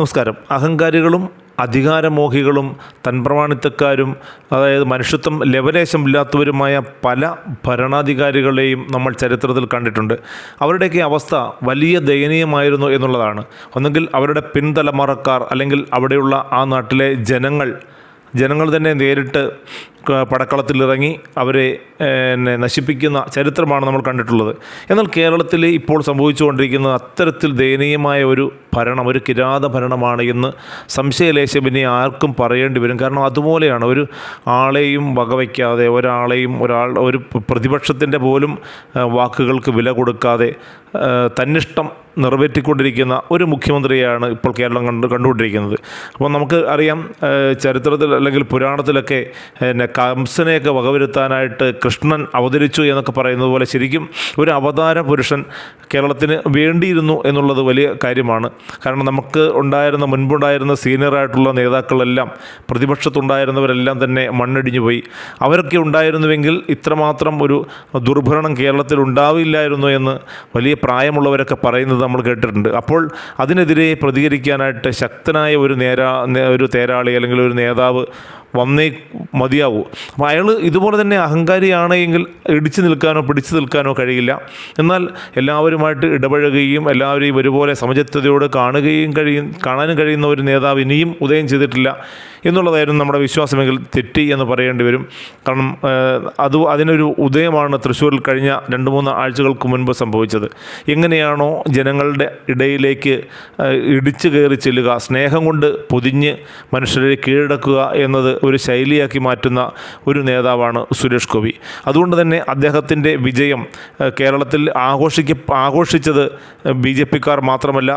നമസ്കാരം. അഹങ്കാരികളും അധികാരമോഹികളും തൻപ്രമാണിത്തക്കാരും അതായത് മനുഷ്യത്വം ലവലേശമില്ലാത്തവരുമായ പല ഭരണാധികാരികളെയും നമ്മൾ ചരിത്രത്തിൽ കണ്ടിട്ടുണ്ട്. അവരുടെയൊക്കെ അവസ്ഥ വലിയ ദയനീയമായിരുന്നു എന്നുള്ളതാണ്. ഒന്നുകിൽ അവരുടെ പിൻതലമുറക്കാർ അല്ലെങ്കിൽ അവിടെയുള്ള ആ നാട്ടിലെ ജനങ്ങൾ ജനങ്ങൾ തന്നെ നേരിട്ട് പടക്കളത്തിലിറങ്ങി അവരെ എന്നെ നശിപ്പിക്കുന്ന ചരിത്രമാണ് നമ്മൾ കണ്ടിട്ടുള്ളത്. എന്നാൽ കേരളത്തിൽ ഇപ്പോൾ സംഭവിച്ചുകൊണ്ടിരിക്കുന്ന അത്തരത്തിൽ ദയനീയമായ ഒരു ഭരണം ഒരു കിരാത ഭരണമാണ് എന്ന് സംശയലേശം ഇനി ആർക്കും പറയേണ്ടി വരും. കാരണം അതുപോലെയാണ് ഒരു ആളെയും വകവയ്ക്കാതെ ഒരാളെയും ഒരാൾ ഒരു പ്രതിപക്ഷത്തിന്റെ പോലും വാക്കുകൾക്ക് വില കൊടുക്കാതെ തന്നിഷ്ടം നിറവേറ്റിക്കൊണ്ടിരിക്കുന്ന ഒരു മുഖ്യമന്ത്രിയാണ് ഇപ്പോൾ കേരളം കണ്ട് കണ്ടുകൊണ്ടിരിക്കുന്നത്. അപ്പോൾ നമുക്ക് അറിയാം ചരിത്രത്തിൽ അല്ലെങ്കിൽ പുരാണത്തിലൊക്കെ പിന്നെ കംസനെയൊക്കെ വകവരുത്താനായിട്ട് കൃഷ്ണൻ അവതരിച്ചു എന്നൊക്കെ പറയുന്നത് പോലെ ശരിക്കും ഒരു അവതാര പുരുഷൻ കേരളത്തിന് വേണ്ടിയിരുന്നു എന്നുള്ളത് വലിയ കാര്യമാണ്. കാരണം നമുക്ക് ഉണ്ടായിരുന്ന മുൻപുണ്ടായിരുന്ന സീനിയറായിട്ടുള്ള നേതാക്കളെല്ലാം പ്രതിപക്ഷത്തുണ്ടായിരുന്നവരെല്ലാം തന്നെ മണ്ണിടിഞ്ഞു പോയി. അവരൊക്കെ ഉണ്ടായിരുന്നുവെങ്കിൽ ഇത്രമാത്രം ഒരു ദുർഭരണം കേരളത്തിൽ ഉണ്ടാവില്ലായിരുന്നു എന്ന് വലിയ പ്രായമുള്ളവരൊക്കെ പറയുന്നത് നമ്മൾ കേട്ടിട്ടുണ്ട്. അപ്പോൾ അതിനെതിരെ പ്രതികരിക്കാനായിട്ട് ശക്തനായ ഒരു നേരാ ഒരു തേരാളി അല്ലെങ്കിൽ ഒരു നേതാവ് വന്നേ മതിയാവൂ. അപ്പോൾ അയാൾ ഇതുപോലെ തന്നെ അഹങ്കാരിയാണെങ്കിൽ ഇടിച്ചു നിൽക്കാനോ പിടിച്ചു നിൽക്കാനോ കഴിയില്ല. എന്നാൽ എല്ലാവരുമായിട്ട് ഇടപഴകുകയും എല്ലാവരെയും ഒരുപോലെ സമചിത്തതയോട് കാണുകയും കഴിയും കാണാനും കഴിയുന്ന ഒരു നേതാവ് ഇനിയും ഉദയം ചെയ്തിട്ടില്ല എന്നുള്ളതായിരുന്നു നമ്മുടെ വിശ്വാസമെങ്കിൽ തെറ്റി എന്ന് പറയേണ്ടി വരും. കാരണം അത് അതിനൊരു ഉദയമാണ് തൃശ്ശൂരിൽ കഴിഞ്ഞ രണ്ട് മൂന്ന് ആഴ്ചകൾക്ക് മുൻപ് സംഭവിച്ചത്. എങ്ങനെയാണോ ജനങ്ങളുടെ ഇടയിലേക്ക് ഇടിച്ചു കയറി ചെല്ലുക സ്നേഹം കൊണ്ട് പൊതിഞ്ഞ് മനുഷ്യരെ കീഴടക്കുക എന്നത് ഒരു ശൈലിയാക്കി മാറ്റുന്ന ഒരു നേതാവാണ് സുരേഷ് ഗോപി. അതുകൊണ്ട് തന്നെ അദ്ദേഹത്തിന്റെ വിജയം കേരളത്തിൽ ആഘോഷിക്ക ആഘോഷിച്ചത് ബി ജെ പിക്കാർ മാത്രമല്ല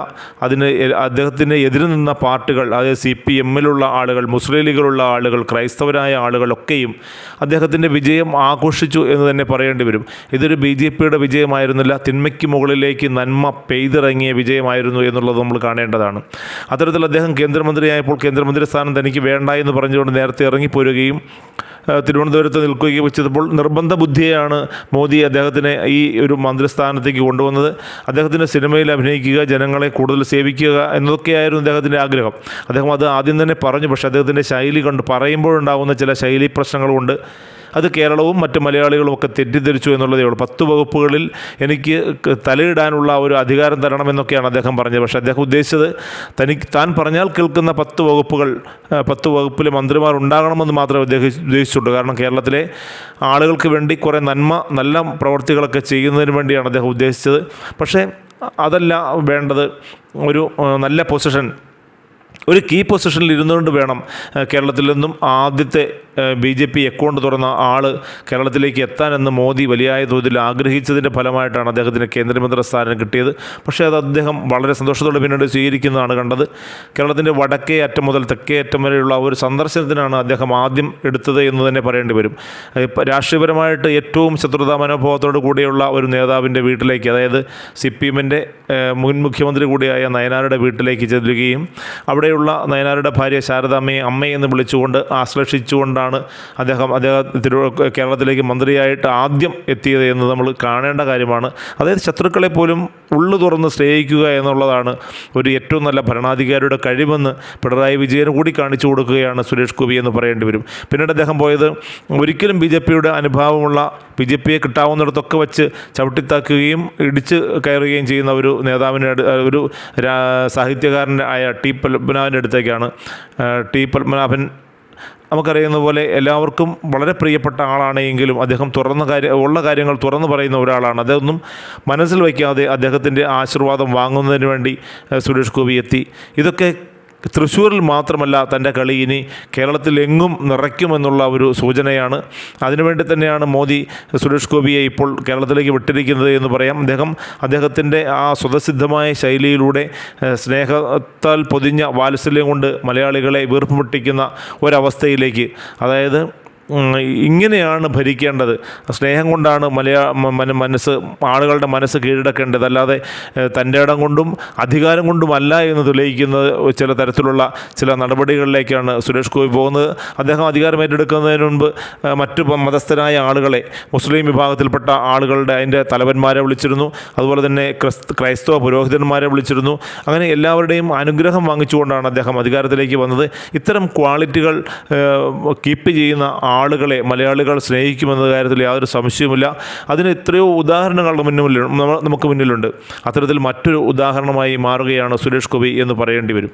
അതിന് അദ്ദേഹത്തിന് എതിരെ നിന്ന പാർട്ടികൾ അതായത് സി പി എമ്മിലുള്ള ആളുകൾ മുസ്ലിം ലീഗിലുള്ള ആളുകൾ ക്രൈസ്തവരായ ആളുകളൊക്കെയും അദ്ദേഹത്തിന്റെ വിജയം ആഘോഷിച്ചു എന്ന് തന്നെ പറയേണ്ടി വരും. ഇതൊരു ബി ജെ പിയുടെ വിജയമായിരുന്നില്ല തിന്മയ്ക്ക് മുകളിലേക്ക് നന്മ പെയ്തിറങ്ങിയ വിജയമായിരുന്നു എന്നുള്ളത് നമ്മൾ കാണേണ്ടതാണ്. അത്തരത്തിൽ അദ്ദേഹം കേന്ദ്രമന്ത്രിയായപ്പോൾ കേന്ദ്രമന്ത്രി സ്ഥാനം തനിക്ക് വേണ്ട എന്ന് പറഞ്ഞുകൊണ്ട് നേരത്തെ ഇറങ്ങിപ്പോരുകയും ഏഹ് തിരുവനന്തപുരത്ത് നിൽക്കുകയും വെച്ചപ്പോൾ നിർബന്ധ ബുദ്ധിയെയാണ് മോദി അദ്ദേഹത്തിനെ ഈ ഒരു മന്ത്രിസ്ഥാനത്തേക്ക് കൊണ്ടുവന്നത്. അദ്ദേഹത്തിന്റെ സിനിമയിൽ അഭിനയിക്കുക ജനങ്ങളെ കൂടുതൽ സേവിക്കുക എന്നതൊക്കെയായിരുന്നു അദ്ദേഹത്തിന്റെ ആഗ്രഹം. അദ്ദേഹം അത് ആദ്യം തന്നെ പറഞ്ഞു പക്ഷേ അദ്ദേഹത്തിന്റെ ശൈലി കണ്ട്. പറയുമ്പോഴുണ്ടാകുന്ന ചില ശൈലി പ്രശ്നങ്ങളുണ്ട് അത് കേരളവും മറ്റ് മലയാളികളും ഒക്കെ തെറ്റിദ്ധരിച്ചു എന്നുള്ളതേ ഉള്ളൂ. പത്ത് വകുപ്പുകളിൽ എനിക്ക് തലയിടാനുള്ള ഒരു അധികാരം തരണമെന്നൊക്കെയാണ് അദ്ദേഹം പറഞ്ഞത്. പക്ഷേ അദ്ദേഹം ഉദ്ദേശിച്ചത് തനിക്ക് താൻ പറഞ്ഞാൽ കേൾക്കുന്ന പത്ത് വകുപ്പുകൾ പത്ത് വകുപ്പിലെ മന്ത്രിമാർ ഉണ്ടാകണമെന്ന് മാത്രമേ അദ്ദേഹം ഉദ്ദേശിച്ചുള്ളൂ കാരണം കേരളത്തിലെ ആളുകൾക്ക് വേണ്ടി കുറേ നന്മ നല്ല പ്രവർത്തികളൊക്കെ ചെയ്യുന്നതിന് വേണ്ടിയാണ് അദ്ദേഹം ഉദ്ദേശിച്ചത്. പക്ഷേ അതല്ല വേണ്ടത്. ഒരു നല്ല പൊസിഷൻ ഒരു കീ പൊസിഷനിൽ ഇരുന്നുകൊണ്ട് വേണം കേരളത്തിൽ നിന്നും ആദ്യത്തെ ബി ജെ പി അക്കൗണ്ട് തുറന്ന ആൾ കേരളത്തിലേക്ക് എത്താനെന്ന് മോദി വലിയ തോതിൽ ആഗ്രഹിച്ചതിന്റെ ഫലമായിട്ടാണ് അദ്ദേഹത്തിന് കേന്ദ്രമന്ത്രി സ്ഥാനം കിട്ടിയത്. പക്ഷേ അത് അദ്ദേഹം വളരെ സന്തോഷത്തോടെ പിന്നീട് സ്വീകരിക്കുന്നതാണ് കണ്ടത്. കേരളത്തിന്റെ വടക്കേ അറ്റം മുതൽ തെക്കേ അറ്റം വരെയുള്ള ഒരു സന്ദർശനത്തിനാണ് അദ്ദേഹം ആദ്യം എടുത്തത് എന്ന് തന്നെ പറയേണ്ടി വരും. രാഷ്ട്രീയപരമായിട്ട് ഏറ്റവും ശത്രുതാ മനോഭാവത്തോടു കൂടിയുള്ള ഒരു നേതാവിന്റെ വീട്ടിലേക്ക് അതായത് സി പി എമ്മിന്റെ മുൻ മുഖ്യമന്ത്രി കൂടിയായ നയനാരുടെ വീട്ടിലേക്ക് ചെല്ലുകയും അവിടെയുള്ള നയനാരുടെ ഭാര്യ ശാരദാമ്മയെ അമ്മയെന്ന് വിളിച്ചുകൊണ്ട് ആശ്ലേഷിച്ചുകൊണ്ടാണ് അദ്ദേഹം അദ്ദേഹം തിരു കേരളത്തിലേക്ക് മന്ത്രിയായിട്ട് ആദ്യം എത്തിയത് എന്ന് നമ്മൾ കാണേണ്ട കാര്യമാണ്. അതായത് ശത്രുക്കളെ പോലും ഉള്ളു തുറന്ന് സ്നേഹിക്കുക എന്നുള്ളതാണ് ഒരു ഏറ്റവും നല്ല ഭരണാധികാരിയുടെ കഴിവെന്ന് പിണറായി വിജയന് കൂടി കാണിച്ചു കൊടുക്കുകയാണ് സുരേഷ് ഗോപി എന്ന് പറയേണ്ടി വരും. പിന്നീട് അദ്ദേഹം പോയത് ഒരിക്കലും ബി ജെ പിയുടെ അനുഭാവമുള്ള ബി ജെ പിയെ കിട്ടാവുന്നിടത്തൊക്കെ വെച്ച് ചവിട്ടിത്താക്കുകയും ഇടിച്ച് കയറുകയും ചെയ്യുന്ന ഒരു നേതാവിന്റെ ഒരു സാഹിത്യകാരന്റെ ആയ ടി പത്മനാഭന്റെ അടുത്തേക്കാണ്. ടി പത്മനാഭൻ നമുക്കറിയുന്ന പോലെ എല്ലാവർക്കും വളരെ പ്രിയപ്പെട്ട ആളാണെങ്കിലും അദ്ദേഹം തുറന്ന കാര്യ ഉള്ള കാര്യങ്ങൾ തുറന്നു പറയുന്ന ഒരാളാണ്. അതൊന്നും മനസ്സിൽ വയ്ക്കാതെ അദ്ദേഹത്തിന്റെ ആശീർവാദം വാങ്ങുന്നതിന് വേണ്ടി സുരേഷ് ഗോപി എത്തി. ഇതൊക്കെ തൃശ്ശൂരിൽ മാത്രമല്ല തന്റെ കളി ഇനി കേരളത്തിലെങ്ങും നിറയ്ക്കുമെന്നുള്ള ഒരു സൂചനയാണ്. അതിനുവേണ്ടി തന്നെയാണ് മോദി സുരേഷ് ഗോപിയെ ഇപ്പോൾ കേരളത്തിലേക്ക് വിട്ടിരിക്കുന്നത് എന്ന് പറയാം. അദ്ദേഹം അദ്ദേഹത്തിന്റെ ആ സ്വതസിദ്ധമായ ശൈലിയിലൂടെ സ്നേഹത്താൽ പൊതിഞ്ഞ വാത്സല്യം കൊണ്ട് മലയാളികളെ വീർപ്പുമുട്ടിക്കുന്ന ഒരവസ്ഥയിലേക്ക് അതായത് ഇങ്ങനെയാണ് ഭരിക്കേണ്ടത്. സ്നേഹം കൊണ്ടാണ് മലയാ മ- മനസ്സ് ആളുകളുടെ മനസ്സ് കീഴടക്കേണ്ടത്. അല്ലാതെ തന്റെ ഇടം കൊണ്ടും അധികാരം കൊണ്ടുമല്ല എന്ന് തെളിയിക്കുന്നത് ചില തരത്തിലുള്ള ചില നടപടികളിലേക്കാണ് സുരേഷ് ഗോപി പോകുന്നത്. അദ്ദേഹം അധികാരം ഏറ്റെടുക്കുന്നതിന് മുൻപ് മറ്റു മതസ്ഥരായ ആളുകളെ മുസ്ലിം വിഭാഗത്തിൽപ്പെട്ട ആളുകളുടെ അതിന്റെ തലവന്മാരെ വിളിച്ചിരുന്നു. അതുപോലെ തന്നെ ക്രൈസ്തവ പുരോഹിതന്മാരെ വിളിച്ചിരുന്നു. അങ്ങനെ എല്ലാവരുടെയും അനുഗ്രഹം വാങ്ങിച്ചുകൊണ്ടാണ് അദ്ദേഹം അധികാരത്തിലേക്ക് വന്നത്. ഇത്തരം ക്വാളിറ്റികൾ കീപ്പ് ചെയ്യുന്ന ആളുകളെ മലയാളികൾ സ്നേഹിക്കുമെന്ന കാര്യത്തിൽ യാതൊരു സംശയവുമില്ല. അതിന് എത്രയോ ഉദാഹരണങ്ങൾ മുന്നിൽ നമുക്ക് മുന്നിലുണ്ട്. അത്തരത്തിൽ മറ്റൊരു ഉദാഹരണമായി മാറുകയാണ് സുരേഷ് ഗോപി എന്ന് പറയേണ്ടി വരും.